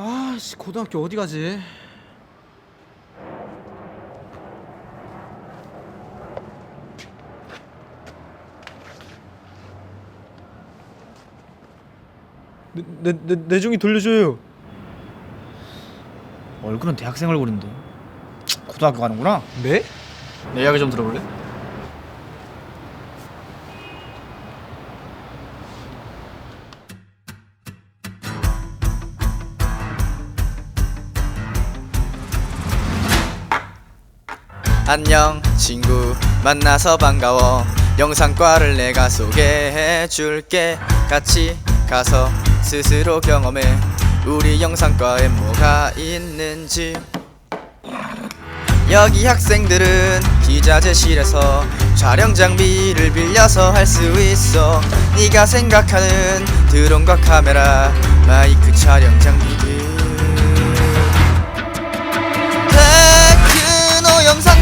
아씨 고등학교 어디 가지? 내, 내, 내, 내중이 돌려줘요. 얼굴은 대학생 얼굴인데 고등학교 가는구나 네? 내 이야기 좀 들어볼래? 안녕 친구. 만나서 반가워. 영상과를 내가 소개해 줄게. 같이 가서 스스로 경험해. 우리 영상과에 뭐가 있는지. 여기 학생들은 기자재실에서 촬영 장비를 빌려서 할 수 있어. 네가 생각하는 드론과 카메라 마이크 촬영 장비들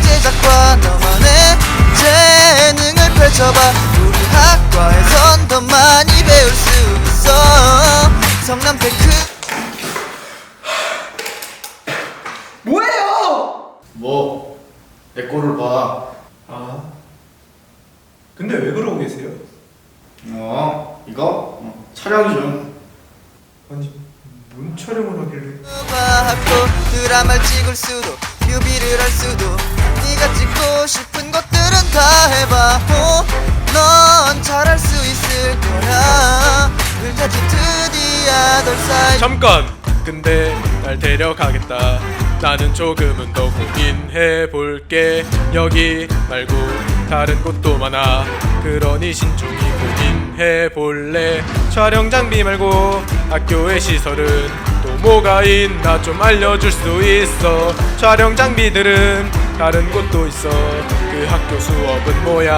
제작과 너만의 재능을 펼쳐봐 우리 학과에선 더 많이 배울 수 있어 성남 테크 뭐? 내 꼴을 봐 아 근데 왜 그러고 계세요? 어, 이거? 어, 촬영 중 아니 뭔 촬영을 하길래? 학교 드라마를 찍을 수도 뮤비를 할 수도 네가 찍고 싶은 것들은 다 해봐 어, 넌 잘할 수 있을 거야 을타지 드디어 잠깐! 근데 날 데려가겠다. 나는 조금은 더 고민해 볼게. 여기 말고 다른 곳도 많아. 그러니 신중히 고민해 볼래. 촬영 장비 말고 학교의 시설은 또 뭐가 있나 좀 알려줄 수 있어. 촬영 장비들은 다른 곳도 있어. 그 학교 수업은 뭐야?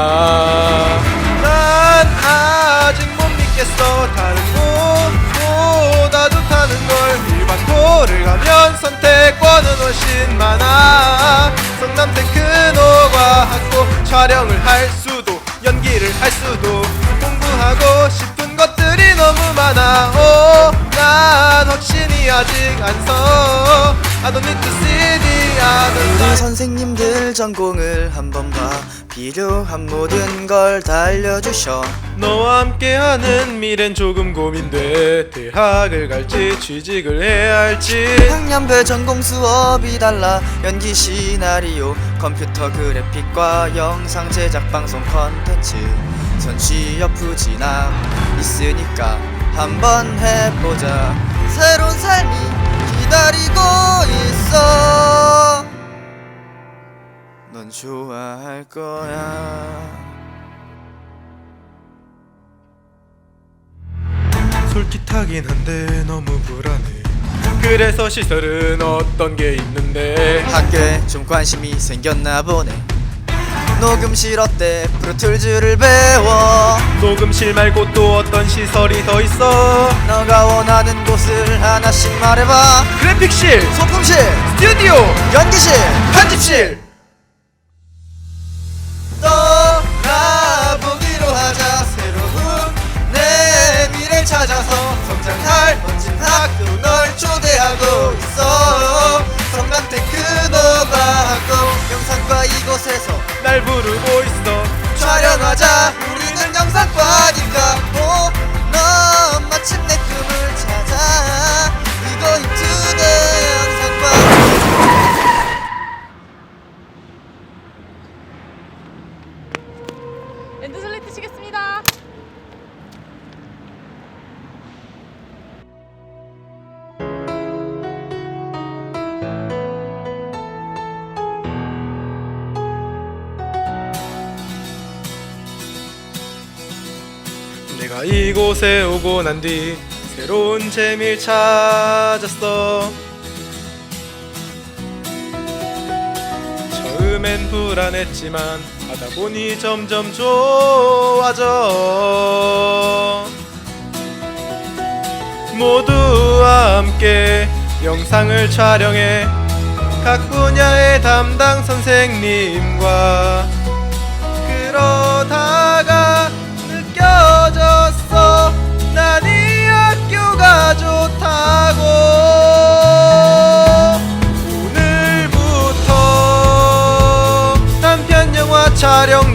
난 아직 못 믿겠어. 다른 곳보다 좋다는 걸 일반고를 가면 선택권은 훨씬 많아 성남 테크노과 학교 촬영을 할 수도 연기를 할 수도 공부하고 싶은 것들이 너무 많아 오난 확신이 아직 안서. I don't need to see the other 우리 side. 선생님들 전공을 한번 봐. 필요한 모든 걸 다 알려주셔. 너와 함께하는 미래는 조금 고민돼. 대학을 갈지 취직을 해야 할지. 학년별 전공 수업이 달라. 연기 시나리오 컴퓨터 그래픽과 영상 제작 방송 컨텐츠. 전취업 부진함 있으니까 한번 해보자 새로운 삶이 기다리고 있어. 넌 좋아할 거야. 솔깃하긴 한데 너무 불안해. 그래서 시설은 어떤 게 있는데? 학교에 좀 관심이 생겼나 보네 녹음실 어때 프로툴즈를 배워. 녹음실 말고 또 어떤 시설이 더 있어? 너가 원하는 곳을 하나씩 말해봐. 그래픽실 소품실 스튜디오 연기실 편집실. 떠나보기로 하자. 새로운 내 미래를 찾아서 성장할 멋진 학교 널 초대하고 있어. 성남 테크노가 학교 영상과 이 곳에서 날 부르고 있어. 촬영하자. 우리는 영상과니까 오, 넌 마침 내 꿈을 찾아. to the 영상과 엔드 슬레이트 치겠습니다. 내가 이곳에 오고 난 뒤 새로운 재미를 찾았어. 처음엔 불안했지만 하다 보니 점점 좋아져. 모두와 함께 영상을 촬영해 각 분야의 담당 선생님과 촬영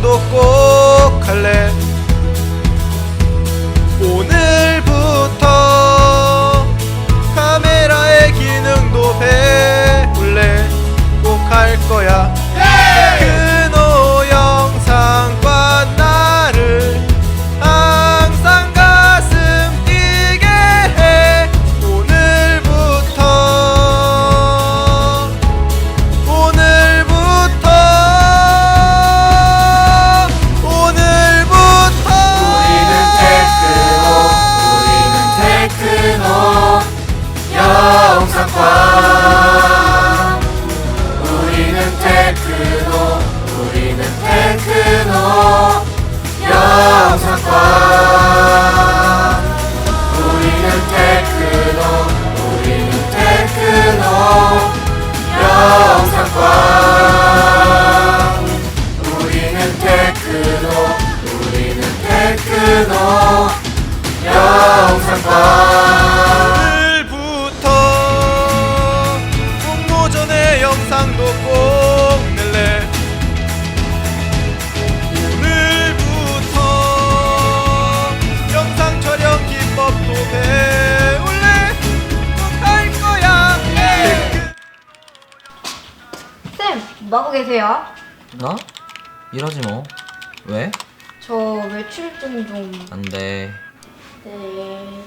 뭐하고 계세요? 나? 일하지 뭐. 왜? 저 외출 좀 좀... 안 돼. 네...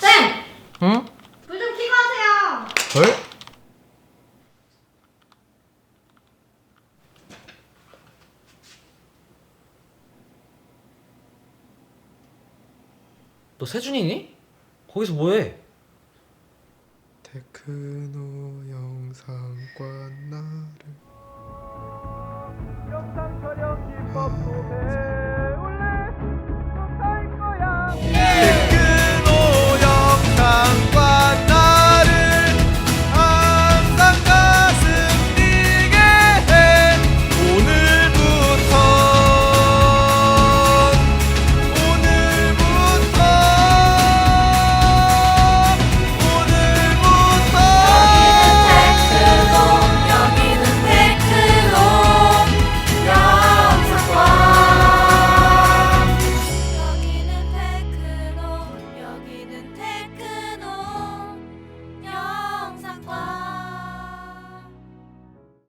쌤! 응? 불 좀 켜고 하세요! 헐? 너 세준이니? 거기서 뭐해? 테